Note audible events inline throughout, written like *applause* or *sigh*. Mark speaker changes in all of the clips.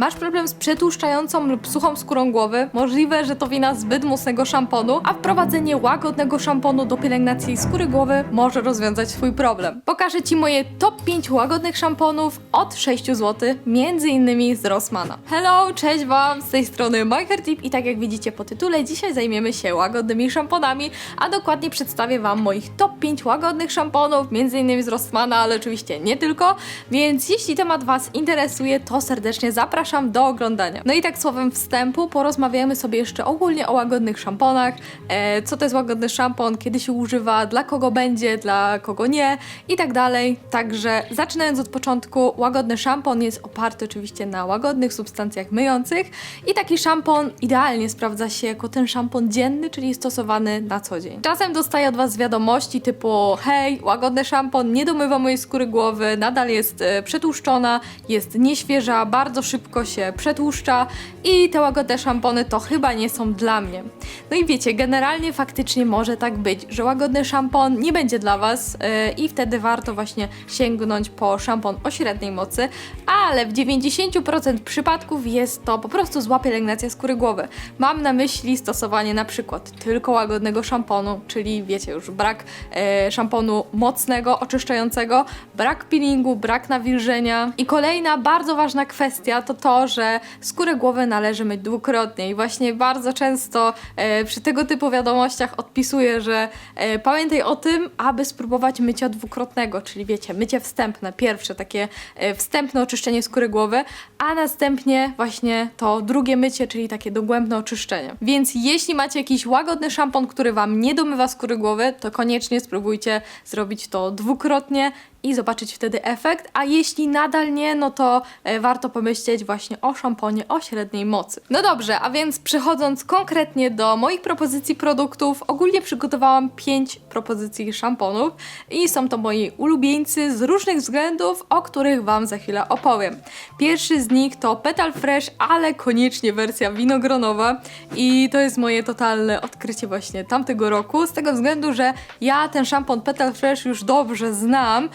Speaker 1: Masz problem z przetłuszczającą lub suchą skórą głowy? Możliwe, że to wina zbyt mocnego szamponu, a wprowadzenie łagodnego szamponu do pielęgnacji skóry głowy może rozwiązać swój problem. Pokażę Ci moje top 5 łagodnych szamponów od 6 zł, między innymi z Rossmana. Hello, cześć Wam, z tej strony MyHairTip i tak jak widzicie po tytule, dzisiaj zajmiemy się łagodnymi szamponami, a dokładnie przedstawię Wam moich top 5 łagodnych szamponów, między innymi z Rossmana, ale oczywiście nie tylko, więc jeśli temat Was interesuje, to serdecznie zapraszam do oglądania. No i tak słowem wstępu porozmawiamy sobie jeszcze ogólnie o łagodnych szamponach, e, co to jest łagodny szampon, kiedy się używa, dla kogo będzie, dla kogo nie i tak dalej. Także zaczynając od początku, łagodny szampon jest oparty oczywiście na łagodnych substancjach myjących i taki szampon idealnie sprawdza się jako ten szampon dzienny, czyli stosowany na co dzień. Czasem dostaję od Was wiadomości typu hej, łagodny szampon nie domywa mojej skóry głowy, nadal jest e, przetłuszczona, jest nieświeża, bardzo szybko się przetłuszcza i te łagodne szampony to chyba nie są dla mnie. No i wiecie, generalnie faktycznie może tak być, że łagodny szampon nie będzie dla Was e, i wtedy warto właśnie sięgnąć po szampon o średniej mocy, ale w 90% przypadków jest to po prostu zła pielęgnacja skóry głowy. Mam na myśli stosowanie na przykład tylko łagodnego szamponu, czyli wiecie już brak e, szamponu mocnego, oczyszczającego, brak peelingu, brak nawilżenia. I kolejna bardzo ważna kwestia to to, że skórę głowy należy myć dwukrotnie i właśnie bardzo często e, przy tego typu wiadomościach odpisuję, że e, pamiętaj o tym, aby spróbować mycia dwukrotnego, czyli wiecie, mycie wstępne, pierwsze takie e, wstępne oczyszczenie skóry głowy, a następnie właśnie to drugie mycie, czyli takie dogłębne oczyszczenie. Więc jeśli macie jakiś łagodny szampon, który Wam nie domywa skóry głowy, to koniecznie spróbujcie zrobić to dwukrotnie i zobaczyć wtedy efekt, a jeśli nadal nie, no to e, warto pomyśleć właśnie o szamponie o średniej mocy. No dobrze, a więc przechodząc konkretnie do moich propozycji produktów, ogólnie przygotowałam 5 propozycji szamponów i są to moi ulubieńcy z różnych względów, o których Wam za chwilę opowiem. Pierwszy z nich to Petal Fresh, ale koniecznie wersja winogronowa i to jest moje totalne odkrycie właśnie tamtego roku, z tego względu, że ja ten szampon Petal Fresh już dobrze znam,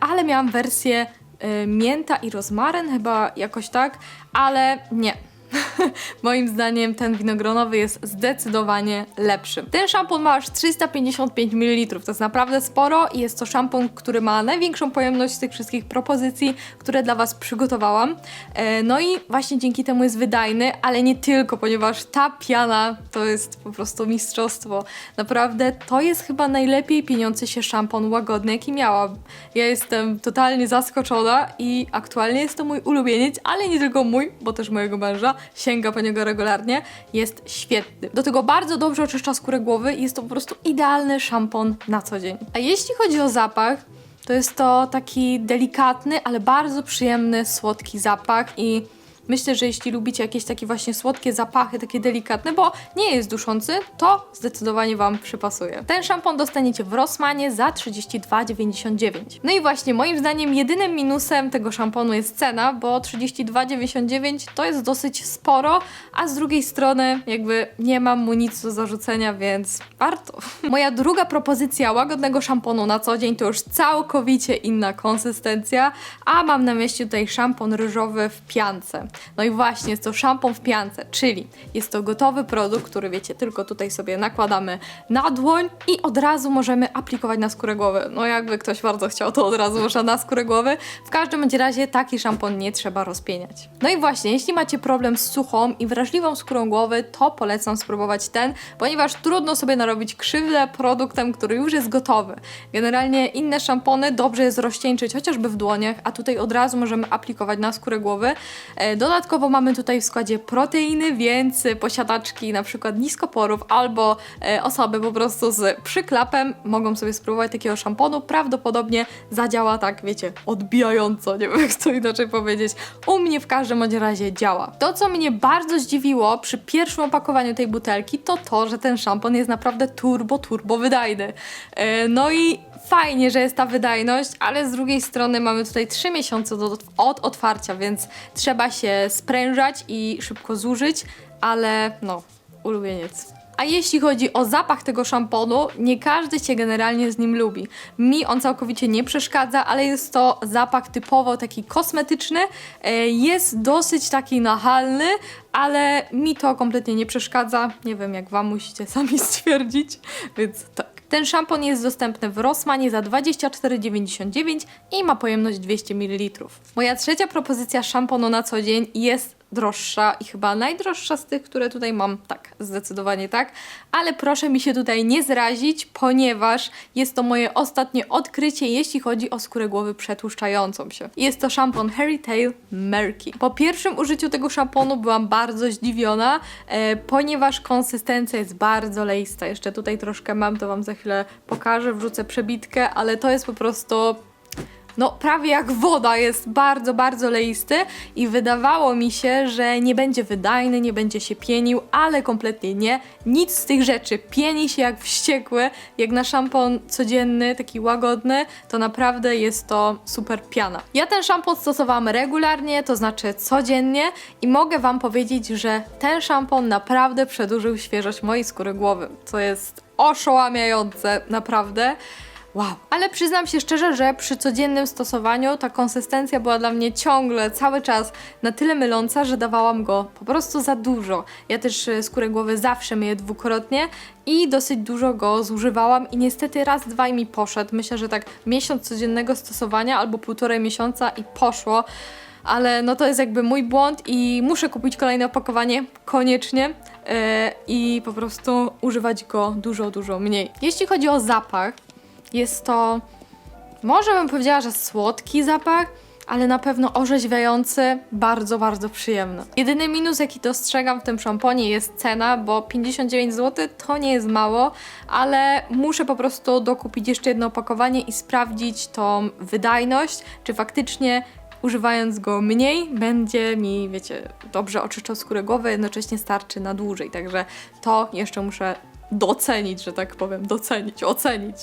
Speaker 1: ale miałam wersję e, mięta i rozmaryn, chyba jakoś tak, ale nie. *laughs* Moim zdaniem ten winogronowy jest zdecydowanie lepszy. Ten szampon ma aż 355 ml, to jest naprawdę sporo i jest to szampon, który ma największą pojemność z tych wszystkich propozycji, które dla Was przygotowałam. E, No i właśnie dzięki temu jest wydajny, ale nie tylko, ponieważ ta piana to jest po prostu mistrzostwo. Naprawdę to jest chyba najlepiej pieniący się szampon łagodny, jaki miałam. Ja jestem totalnie zaskoczona i aktualnie jest to mój ulubieniec, ale nie tylko mój, bo też mojego męża sięga po niego regularnie, jest świetny. Do tego bardzo dobrze oczyszcza skórę głowy i jest to po prostu idealny szampon na co dzień. A jeśli chodzi o zapach, to jest to taki delikatny, ale bardzo przyjemny, słodki zapach i myślę, że jeśli lubicie jakieś takie właśnie słodkie zapachy, takie delikatne, bo nie jest duszący, to zdecydowanie Wam przypasuje. Ten szampon dostaniecie w Rossmanie za 32,99. No i właśnie moim zdaniem jedynym minusem tego szamponu jest cena, bo 32,99 to jest dosyć sporo, a z drugiej strony jakby nie mam mu nic do zarzucenia, więc warto. *laughs* Moja druga propozycja łagodnego szamponu na co dzień to już całkowicie inna konsystencja, a mam na myśli tutaj szampon ryżowy w piance. No i właśnie jest to szampon w piance, czyli jest to gotowy produkt, który wiecie, tylko tutaj sobie nakładamy na dłoń i od razu możemy aplikować na skórę głowy. No jakby ktoś bardzo chciał, to od razu można na skórę głowy. W każdym razie taki szampon nie trzeba rozpieniać. No i właśnie, jeśli macie problem z suchą i wrażliwą skórą głowy, to polecam spróbować ten, ponieważ trudno sobie narobić krzywdę produktem, który już jest gotowy. Generalnie inne szampony dobrze jest rozcieńczyć chociażby w dłoniach, a tutaj od razu możemy aplikować na skórę głowy. E, Dodatkowo mamy tutaj w składzie proteiny, więc posiadaczki na przykład niskoporów albo e, osoby po prostu z przyklapem mogą sobie spróbować takiego szamponu. Prawdopodobnie zadziała tak, wiecie, odbijająco, nie wiem jak to inaczej powiedzieć. U mnie w każdym razie działa. To, co mnie bardzo zdziwiło przy pierwszym opakowaniu tej butelki, to to, że ten szampon jest naprawdę turbo, turbo wydajny. E, No i fajnie, że jest ta wydajność, ale z drugiej strony mamy tutaj 3 miesiące od otwarcia, więc trzeba się sprężać i szybko zużyć, ale no, ulubieniec. A jeśli chodzi o zapach tego szamponu, nie każdy się generalnie z nim lubi. Mi on całkowicie nie przeszkadza, ale jest to zapach typowo taki kosmetyczny. E, Jest dosyć taki nachalny, ale mi to kompletnie nie przeszkadza. Nie wiem, jak wam musicie *laughs* sami stwierdzić, więc tak. Ten szampon jest dostępny w Rossmanie za 24,99 i ma pojemność 200 ml. Moja trzecia propozycja szamponu na co dzień jest droższa i chyba najdroższa z tych, które tutaj mam. Tak, zdecydowanie tak. Ale proszę mi się tutaj nie zrazić, ponieważ jest to moje ostatnie odkrycie, jeśli chodzi o skórę głowy przetłuszczającą się. Jest to szampon Hairy Tail Murky. Po pierwszym użyciu tego szamponu byłam bardzo zdziwiona, e, ponieważ konsystencja jest bardzo leista. Jeszcze tutaj troszkę mam, to Wam za chwilę pokażę, wrzucę przebitkę, ale to jest po prostu no prawie jak woda, jest bardzo, bardzo leisty i wydawało mi się, że nie będzie wydajny, nie będzie się pienił, ale kompletnie nie. Nic z tych rzeczy. Pieni się jak wściekły, jak na szampon codzienny, taki łagodny, to naprawdę jest to super piana. Ja ten szampon stosowałam regularnie, to znaczy codziennie i mogę Wam powiedzieć, że ten szampon naprawdę przedłużył świeżość mojej skóry głowy, co jest oszałamiające, naprawdę. Wow. Ale przyznam się szczerze, że przy codziennym stosowaniu ta konsystencja była dla mnie ciągle, cały czas na tyle myląca, że dawałam go po prostu za dużo. Ja też e, skórę głowy zawsze myję dwukrotnie i dosyć dużo go zużywałam i niestety raz, dwa i mi poszedł. Myślę, że tak miesiąc codziennego stosowania albo półtorej miesiąca i poszło. Ale no to jest jakby mój błąd i muszę kupić kolejne opakowanie koniecznie e, i po prostu używać go dużo, dużo mniej. Jeśli chodzi o zapach, jest to, może bym powiedziała, że słodki zapach, ale na pewno orzeźwiający, bardzo, bardzo przyjemny. Jedyny minus, jaki dostrzegam w tym szamponie jest cena, bo 59 zł to nie jest mało, ale muszę po prostu dokupić jeszcze jedno opakowanie i sprawdzić tą wydajność, czy faktycznie używając go mniej, będzie mi, wiecie, dobrze oczyszczał skórę głowy, jednocześnie starczy na dłużej. Także to jeszcze muszę docenić, że tak powiem, docenić, ocenić.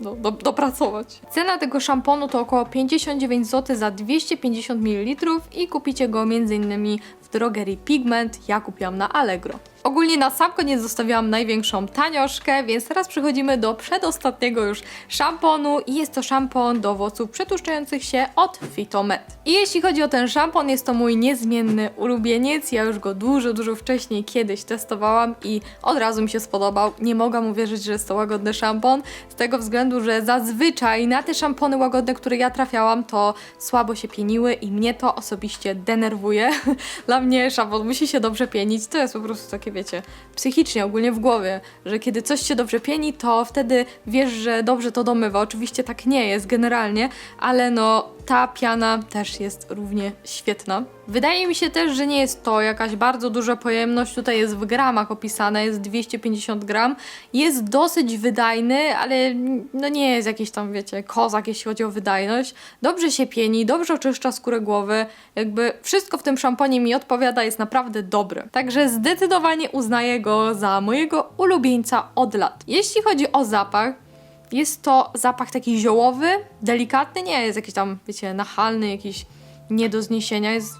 Speaker 1: No, do, dopracować. Cena tego szamponu to około 59 zł za 250 ml i kupicie go m.in. w drogerii Pigment, ja kupiłam na Allegro. Ogólnie na sam koniec zostawiłam największą tanioszkę, więc teraz przechodzimy do przedostatniego już szamponu i jest to szampon do włosów przetłuszczających się od Fitomed. I jeśli chodzi o ten szampon, jest to mój niezmienny ulubieniec, ja już go dużo, dużo wcześniej kiedyś testowałam i od razu mi się spodobał. Nie mogłam uwierzyć, że jest to łagodny szampon, z tego względu, że zazwyczaj na te szampony łagodne, które ja trafiałam, to słabo się pieniły i mnie to osobiście denerwuje. *laughs* Dla mnie szampon musi się dobrze pienić, to jest po prostu takie wiecie, psychicznie, ogólnie w głowie, że kiedy coś się dobrze pieni, to wtedy wiesz, że dobrze to domywa. Oczywiście tak nie jest generalnie, ale no ta piana też jest równie świetna. Wydaje mi się też, że nie jest to jakaś bardzo duża pojemność, tutaj jest w gramach opisane, jest 250 gram. Jest dosyć wydajny, ale no nie jest jakiś tam, wiecie, kozak, jeśli chodzi o wydajność. Dobrze się pieni, dobrze oczyszcza skórę głowy, jakby wszystko w tym szamponie mi odpowiada, jest naprawdę dobry. Także zdecydowanie uznaję go za mojego ulubieńca od lat. Jeśli chodzi o zapach, jest to zapach taki ziołowy, delikatny, nie jest jakiś tam, wiecie, nachalny, jakiś nie do zniesienia, jest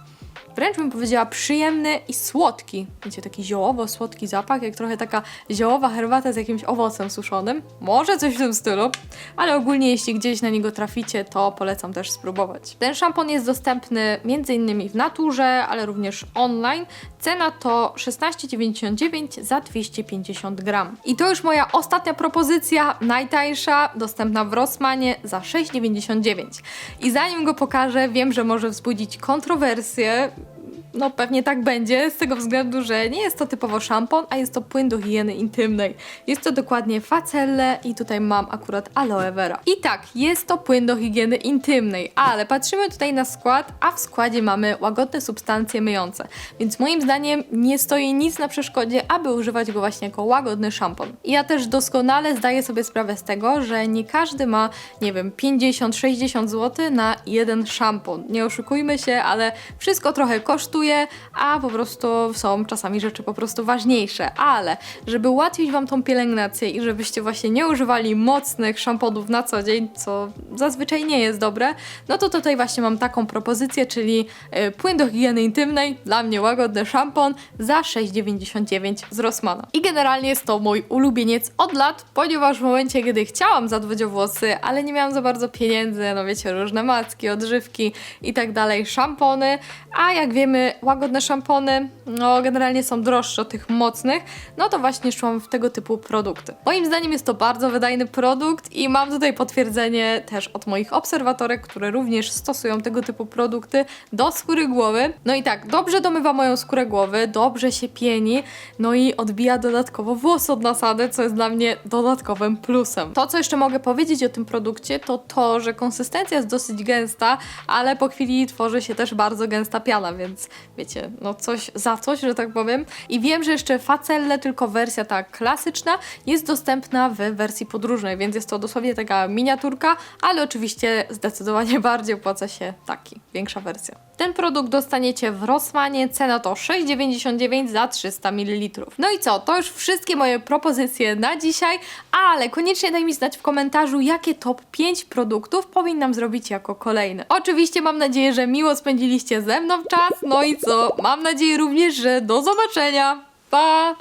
Speaker 1: wręcz bym powiedziała przyjemny i słodki. Wiecie, taki ziołowo-słodki zapach, jak trochę taka ziołowa herbata z jakimś owocem suszonym. Może coś w tym stylu, ale ogólnie jeśli gdzieś na niego traficie, to polecam też spróbować. Ten szampon jest dostępny m.in. w naturze, ale również online. Cena to 16,99 za 250 gram. I to już moja ostatnia propozycja, najtańsza, dostępna w Rossmanie za 6,99. I zanim go pokażę, wiem, że może wzbudzić kontrowersje, yep. No pewnie tak będzie, z tego względu, że nie jest to typowo szampon, a jest to płyn do higieny intymnej. Jest to dokładnie facelle i tutaj mam akurat aloe vera. I tak, jest to płyn do higieny intymnej, ale patrzymy tutaj na skład, a w składzie mamy łagodne substancje myjące. Więc moim zdaniem nie stoi nic na przeszkodzie, aby używać go właśnie jako łagodny szampon. I ja też doskonale zdaję sobie sprawę z tego, że nie każdy ma, nie wiem, 50-60 zł na jeden szampon. Nie oszukujmy się, ale wszystko trochę kosztuje a po prostu są czasami rzeczy po prostu ważniejsze. Ale żeby ułatwić Wam tą pielęgnację i żebyście właśnie nie używali mocnych szamponów na co dzień, co zazwyczaj nie jest dobre, no to tutaj właśnie mam taką propozycję, czyli y, płyn do higieny intymnej, dla mnie łagodny szampon za 6,99 z Rossmana. I generalnie jest to mój ulubieniec od lat, ponieważ w momencie, kiedy chciałam zadbać o włosy, ale nie miałam za bardzo pieniędzy, no wiecie, różne macki, odżywki i tak dalej, szampony, a jak wiemy, łagodne szampony, no generalnie są droższe od tych mocnych, no to właśnie szłam w tego typu produkty. Moim zdaniem jest to bardzo wydajny produkt i mam tutaj potwierdzenie też od moich obserwatorek, które również stosują tego typu produkty do skóry głowy. No i tak, dobrze domywa moją skórę głowy, dobrze się pieni, no i odbija dodatkowo włos od nasady, co jest dla mnie dodatkowym plusem. To, co jeszcze mogę powiedzieć o tym produkcie, to to, że konsystencja jest dosyć gęsta, ale po chwili tworzy się też bardzo gęsta piana, więc wiecie, no coś za coś, że tak powiem. I wiem, że jeszcze Facelle, tylko wersja ta klasyczna, jest dostępna w wersji podróżnej, więc jest to dosłownie taka miniaturka, ale oczywiście zdecydowanie *laughs* bardziej opłaca się taki, większa wersja. Ten produkt dostaniecie w Rossmanie, cena to 6,99 za 300 ml. No i co, to już wszystkie moje propozycje na dzisiaj, ale koniecznie daj mi znać w komentarzu, jakie top 5 produktów powinnam zrobić jako kolejne. Oczywiście mam nadzieję, że miło spędziliście ze mną czas, no co, mam nadzieję również, że do zobaczenia. Pa!